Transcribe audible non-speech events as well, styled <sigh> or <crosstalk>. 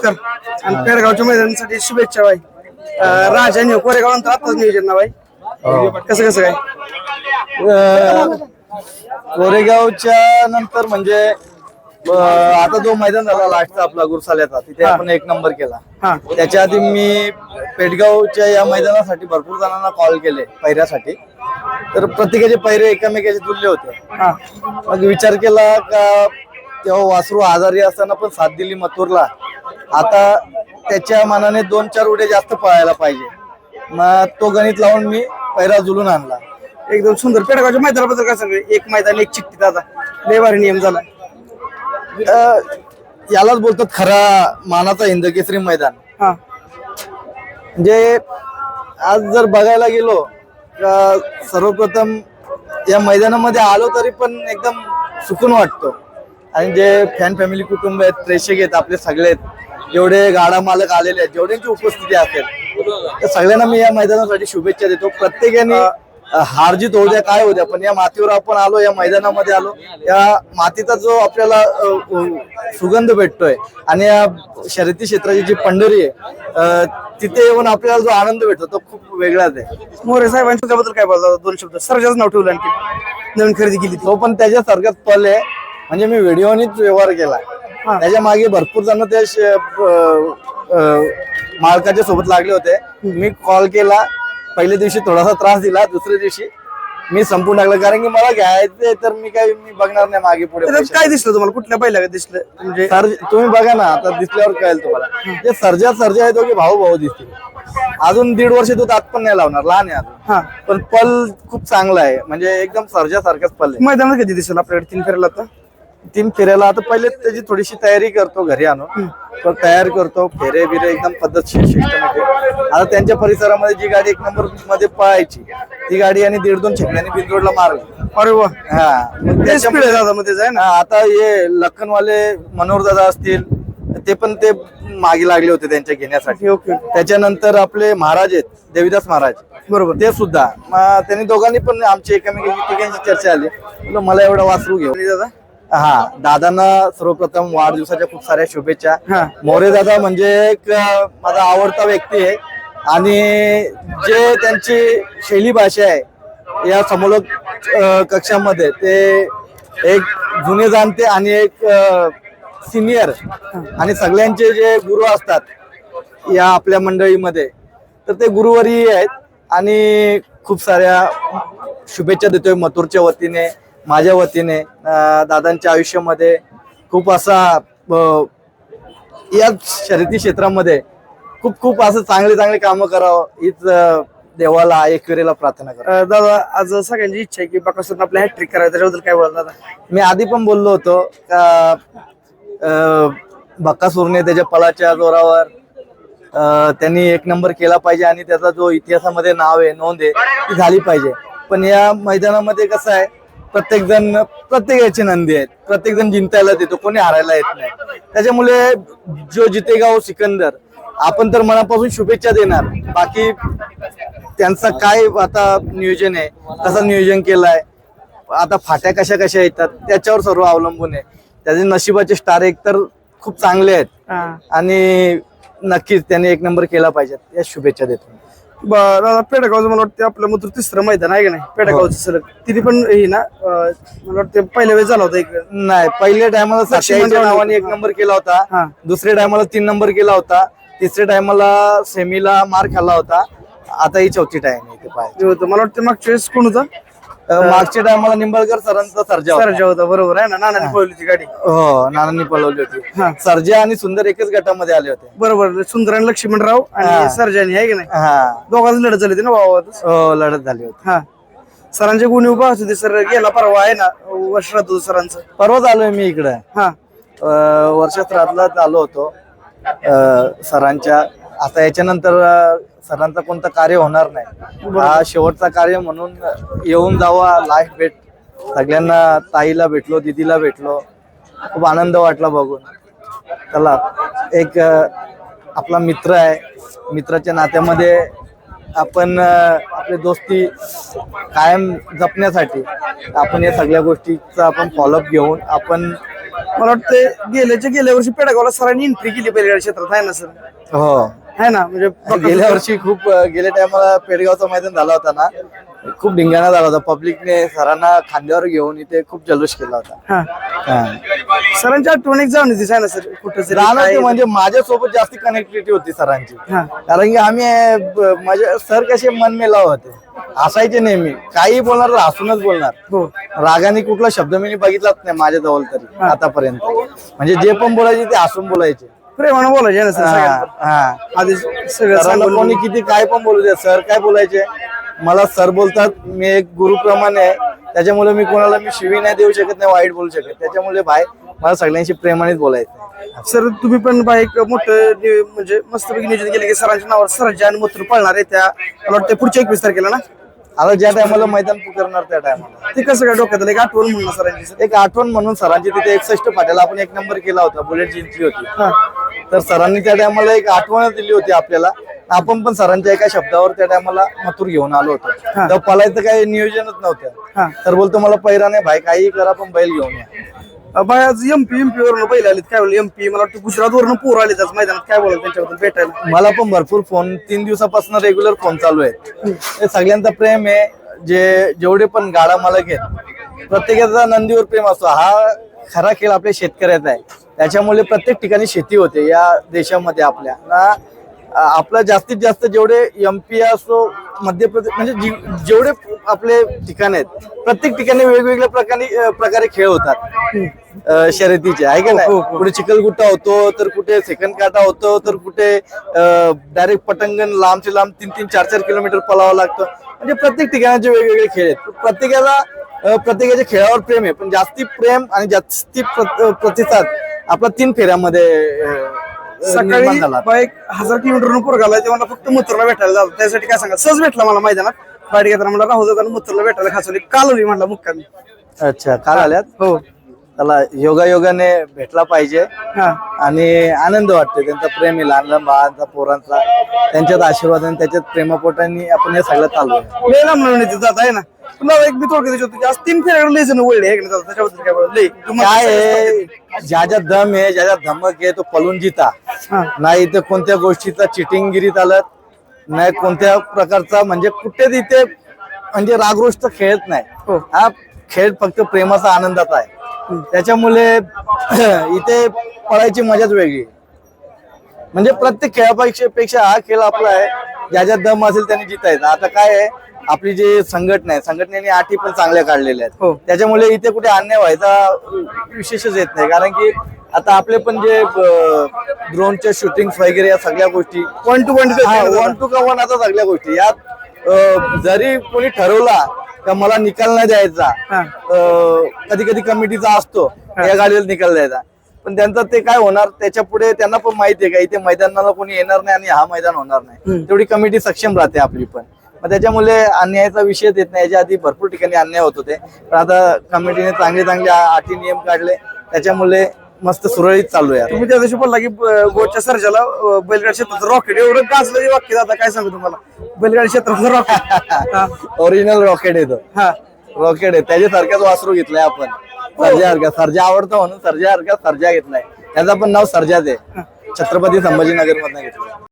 नमस्कार. आणि पेडगावच्या मैदानासाठी शुभेच्छा बाई. राजाने कोरेगाव नंतर आताच नियोजन ना बाई? कसं कसं काय? कोरेगावच्या नंतर म्हणजे अं, आता जो मैदान झाला लास्टचा आपला गुरसाल्याचा तिथे आपण एक नंबर केला. हा. त्याच्या आधी मी पेटगावच्या या मैदानासाठी भरपूर जणांना कॉल केले पैऱ्यासाठी तर प्रत्येकाचे पैरे एकमेकाचे तुल्य होते. हा. मग विचार केला का तेव्हा वासरू आजारी असताना पण साथ दिली मथुरला. आता त्याच्या मनाने दोन चार उड्या जास्त पळायला पाहिजे. मग तो गणित लावून मी पैरा जुलून आणला. एकदम सुंदर पेडगावच्या मैदानाबद्दल काय सांगू? एक मैदान एक चिठ्ठी दादा. लय भारी नियम झाला. अं, यालाच बोलतात खरा मानाचा हिंदकेसरी मैदान. हा. म्हणजे आज जर बघायला गेलो सर्वप्रथम या मैदानामध्ये आलो तरी पण एकदम सुकून वाटतो. आणि जे फॅन फॅमिली कुटुंब आहेत प्रेक्षक आहेत आपले सगळे आहेत जेवढे गाडा मालक आलेले आहेत जेवढ्यांची उपस्थिती असेल त्या सगळ्यांना मी या मैदानासाठी शुभेच्छा देतो. प्रत्येकाने अं, हार जीत होऊ द्या काय होऊ द्या पण या मातीवर आपण आलो या मैदानामध्ये आलो या मातीचा जो आपल्याला सुगंध भेटतोय आणि या शर्यती क्षेत्राची जी पंढरी आहे तिथे येऊन आपल्याला जो आनंद भेटतो तो खूप वेगळाच आहे. मोरे साहेबांच्या त्याबद्दल काय बोलता दोन शब्द. सरजाच नाव ठेवलं आणखी. नवीन खरेदी केली ती पण त्याच्यासारखाच पल आहे. म्हणजे मी व्हिडिओनीच व्यवहार केला. त्याच्यामागे भरपूर जण अं, मालकाच्या सोबत लागले होते. मी कॉल केला. पहिल्या दिवशी थोडासा त्रास दिला. दुसऱ्या दिवशी मी संपून टाकलं. कारण की मला घ्यायचंय तर मी काही मी बघणार नाही मागे पुढे त्याच्यात. काय दिसलं तुम्हाला? कुठल्या पहिल्या दिसलं? म्हणजे सर तुम्ही बघा ना. आता दिसल्यावर कळेल तुम्हाला. जे सर्जा सर्जा आहे दोघे भाऊ भाऊ दिसतील. अजून दीड वर्ष तो दात पण नाही लावणार. लहान आहे अजून. हा. पण पल खूप चांगला आहे. म्हणजे एकदम सर्जा सारखाच पल आहे. मैदानात कधी दिसेल आपल्याकडे? तीन फेरायला आता तीन फेऱ्याला आता पहिले त्याची थोडीशी तयारी करतो घरी आणून. तर तयार करतो फेरे बिरे एकदम पद्धतशीर सिस्टमॅटिक आता त्यांच्या परिसरामध्ये जी गाडी एक नंबरमध्ये पळायची ती गाडी आणि दीड दोन छकड्यांनी बिंदोडला मारली. अरे वा. हा. मग ते त्याच्या- स्पीड आहे दादा मध्ये जाय ना आता हे लखनवाले मनोहर दादा असतील ते पण ते मागे लागले होते त्यांच्या घेण्यासाठी. ओके त्याच्यानंतर आपले महाराज आहेत देवीदास महाराज. बरोबर. ते सुद्धा. त्यांनी दोघांनी पण आमची एकमेकांची तिघांची चर्चा आली. मला एवढा वासरू घेऊ दादा. हा दादांना सर्वप्रथम वाढदिवसाच्या खूप साऱ्या शुभेच्छा. मोरे दादा म्हणजे एक माझा आवडता व्यक्ती आहे. आणि जे त्यांची शैली भाषा आहे या समोलक अं, कक्षामध्ये ते एक जुने जाणते आणि एक सिनियर आणि सगळ्यांचे जे गुरु असतात या आपल्या मंडळीमध्ये तर ते गुरुवरी आहेत. आणि खूप साऱ्या शुभेच्छा देतोय मथुरच्या वतीने. माझ्या वतीने दादांच्या आयुष्यामध्ये खूप असा या शर्यती क्षेत्रामध्ये खूप खूप असं चांगले चांगले कामं करावं हीच देवाला एकविरेला प्रार्थना करा दादा आज सगळ्यांची इच्छा आहे की बाकासून आपल्या हॅट्रिक करायचं त्याच्याबद्दल काय बोला दादा मी आधी पण बोललो होतो का बक्कासूरने त्याच्या पलाच्या जोरावर त्यांनी एक नंबर केला पाहिजे आणि त्याचा जो इतिहासामध्ये नाव आहे नोंद आहे ती झाली पाहिजे. पण या मैदानामध्ये कसं आहे प्रत्येक जण प्रत्येक याची नंदी आहेत. प्रत्येक जण जिंकायला देतो कोणी हारायला येत नाही. त्याच्यामुळे जो जितेगाव सिकंदर आपण तर मनापासून शुभेच्छा देणार. बाकी त्यांचं काय आता नियोजन आहे कसं नियोजन केलंय आता फाट्या कशा कशा येतात त्याच्यावर सर्व अवलंबून आहे. त्याचे नशिबाचे स्टार एक तर खूप चांगले आहेत. आणि नक्कीच त्यांनी एक नंबर केला पाहिजे या शुभेच्छा देतो. ब- दादा पेडगावचं मला वाटतं आपलं मग तिसरं मैदान आहे का नाही? पेडगावचं सलग. तिथे पण ही ना अं, मला वाटतं पहिल्या वेळेस झाला होता एक नाही पहिल्या टायमाला सातशेच्या नावाने एक हा. नंबर केला होता. हा. दुसऱ्या टायमाला तीन नंबर केला होता. तिसऱ्या टायमाला सेमीला मार खाल्ला होता. आता ही चौथी टाइम आहे इथे पाहायची. हे होतं. मला वाटतं मागच्या वेळेस कोण होतं? मागच्या टायमाला निंबाळकर सरांचा सर्जा. सरजा होता बरोबर आहे ना? नानाने पळवली गाडी. हो नानांनी पळवली. होती. सर्जा आणि सुंदर एकच गटामध्ये आले होते. बरोबर सुंदर आणि लक्ष्मणराव. आणि सरजानी आहे की नाही? हा. दोघांची लढत झाली होती ना भावातच हो लढत झाली होती. हा. सरांचे गुन्हे उभा होते सर गेला परवा आहे ना? वर्षात सरांचं. परवाच आलोय मी इकडे. हा. वर्षात्रातलाच आलो होतो. सरांच्या आता याच्यानंतर सरांचा कोणतं कार्य होणार नाही. हा शेवटचा कार्य म्हणून येऊन जावा लास्ट भेट. सगळ्यांना ताईला भेटलो दिदीला भेटलो. खूप आनंद वाटला बघून. चला एक आपला मित्र आहे. मित्राच्या नात्यामध्ये आपण आपली दोस्ती कायम जपण्यासाठी आपण या सगळ्या गोष्टीचा आपण फॉलोअप घेऊन आपण मला वाटतं गेल्याच्या गेल्या वर्षी पेडगावला सरांनी एंट्री केली बैलगाडी क्षेत्रात आहे ना सर? हो. आहे ना म्हणजे गेल्या वर्षी खूप गेल्या टायमाला पेडगावचा मैदान झाला होता ना खूप धिंगाणा झाला होता. पब्लिकने सरांना खांद्यावर घेऊन इथे खूप जल्लोष केला होता. हा. सरांची आठवण एक जाऊन आहे ना सर कुठं तरी जाणवते काय- म्हणजे माझ्यासोबत जास्त कनेक्टिव्हिटी होती सरांची. हा. कारण की आम्ही अं, ब- माझे सर कसे मन मेलाव होते. हसायचे नेहमी. काही बोलणार तर हसूनच बोलणार. हो. रागाने कुठला शब्द मी बघितलाच नाही माझ्या जवळ तरी आतापर्यंत. म्हणजे जे पण बोलायचे ते हसून बोलायचे. प्रेमानं बोलायचे ना सर सगळ्यांना. हा. आधी सगळं सरांना सांगून कोणी किती काय पण बोलू दे सर काय बोलायचे? मला सर बोलतात मी एक गुरुप्रमाणे आहे. त्याच्यामुळे मी कोणाला मी शिवी नाही देऊ शकत नाही वाईट बोलू शकत. त्याच्यामुळे भाई मला सगळ्यांशी प्रेमानेच बोलायचं सर तुम्ही पण बाई एक मोठं नि- म्हणजे मस्तपैकी नियोजन केलं की सरांच्या नावावर सरांच्या आणि मथुर पळणार आहे त्या मला वाटतं पुढच्या एकवीस तारखेला ना? आता ज्या टायमाला मैदान पुकारणार त्या टायमाला ते कसं काय डोक्यात? एक आठवण म्हणून सरांची सर. एक आठवण म्हणून सरांची तिथे एकसष्ट फाट्याला आपण एक नंबर केला होता बुलेट जिंकली होती. तर सरांनी त्या टायमाला एक आठवण दिली होती आपल्याला. आपण पण सरांच्या एका शब्दावर त्या टायमाला मथुर घेऊन आलो होतो. हा. पलायचं काही नियोजनच हा. नव्हतं तर बोलतो मला पैरा नाही भाई काही करा पण बैल घेऊन या. बायाच एमपी एमपी वरून बैल आलेत. काय बोलले एमपी मला वाटतं गुजरात वरून पोर आलेत त्याच मैदानात. काय बोलत त्यांच्याबद्दल? भेटायला. मला पण भरपूर फोन तीन दिवसापासून रेग्युलर फोन चालू आहे. हे सगळ्यांचा प्रेम आहे. जे जेवढे पण गाडा मला घेत प्रत्येकाचा नंदीवर प्रेम असतो. हा खरा खेळ आपल्या शेतकऱ्याचा आहे. त्याच्यामुळे प्रत्येक ठिकाणी शेती होते या देशामध्ये आपल्या. ना आपला जास्तीत जास्त जेवढे एम पी असो मध्य प्रदेश म्हणजे जी- जेवढे आपले ठिकाण आहेत प्रत्येक ठिकाणी वेगवेगळ्या प्रकारे प्रकारे खेळ होतात. शर्यतीचे. आहे का नाही? कुठे चिखलगुट्टा होतो तर कुठे सेकंड काटा होतो तर कुठे डायरेक्ट पटंगण लांबचे लांब तीन तीन चार चार किलोमीटर पलावं लागतं. म्हणजे प्रत्येक ठिकाणाचे वेगवेगळे खेळ आहेत. प्रत्येकाला प्रत्येकाच्या खेळावर प्रेम आहे. पण जास्ती प्रेम आणि जास्ती प्र- प्रतिसाद आपला तीन फेऱ्यामध्ये सकाळी निर्माण झाला. बाई एक हजार किलोमीटर पोर घालाय ते मला फक्त मथुरला भेटायला जातो त्यासाठी काय सांगा सहज भेटला मला मैदानात. गाडी घेताना मला राहू जाताना मथुरला भेटायला खासवली. काल होती म्हटलं मुक्कामी. अच्छा काल आल्यात? हो. त्याला योगायोगाने भेटला पाहिजे. हा. आणि आनंद वाटतो त्यांचा प्रेम लहान लहान बाळांचा पोरांचा. त्यांच्यात आशीर्वाद आणि त्याच्यात प्रेमापोटाने आपण हे सगळं चालू आहे. लय लांब जात आहे ना. तुला एक मी थोडक्यात विचारतो की आज तीन फेऱ्याकडे लय जण वळले? त्याच्याबद्दल काय बोलाल? लय तुम्हाला काय आहे? ज्याच्यात दम आहे ज्याच्यात धमक आहे तो पळून जिता हा. नाही तर कोणत्या गोष्टीचा चिटिंगगिरी चालत नाही कोणत्या प्रकारचा म्हणजे कुठे तिथे म्हणजे रागरोष्ट खेळत नाही. हो. हा खेळ फक्त प्रेमाचा आनंदाचा आहे. त्याच्यामुळे <clears throat> इथे पळायची मजाच वेगळी. म्हणजे प्रत्येक खेळापेक्षा पेक्षा हा खेळ आपला आहे. ज्याच्यात दम असेल त्याने जितायचं. आता काय आहे आपली जी संघटना आहे संघटनेने अटी पण चांगल्या काढलेल्या हो. आहेत त्याच्यामुळे इथे कुठे अन्याय व्हायचा विशेषच येत नाही. कारण की आता आपले पण जे ड्रोनच्या शूटिंग वगैरे या सगळ्या गोष्टी. One two one one two का वन आता सगळ्या गोष्टी. यात जरी कोणी ठरवला का मला निकाल नाही द्यायचा. कधी कधी कमिटीचा असतो. या गाडीला निकाल द्यायचा. पण त्यांचं ते काय होणार त्याच्या पुढे त्यांना पण माहिती आहे का इथे मैदानाला कोणी येणार नाही आणि हा मैदान होणार नाही. तेवढी कमिटी सक्षम राहते आपली पण. मग त्याच्यामुळे अन्यायाचा विषय येत नाही. याच्या आधी भरपूर ठिकाणी अन्याय होत होते. पण आता कमिटीने चांगले चांगले अटी नियम काढले. त्याच्यामुळे मस्त सुरळीत चालू आहे. तुम्ही त्या दिवशी बोलला की गोच्या सर्जाला बैलगाडी क्षेत्राचं रॉकेट एवढं गाजलं हे वाक्य आता काय सांगू तुम्हाला? बैलगाडी क्षेत्रातलं रॉकेट ओरिजिनल रॉकेट येतो हा. रॉकेट आहे. त्याच्यासारखाच वासरू घेतलाय आपण. सर्जा हरका सर्जा आवडतो म्हणून सर्जा हरका सर्जा घेतलाय. त्याचं पण नाव सर्जाच आहे. छत्रपती संभाजीनगर मधनं घेतलं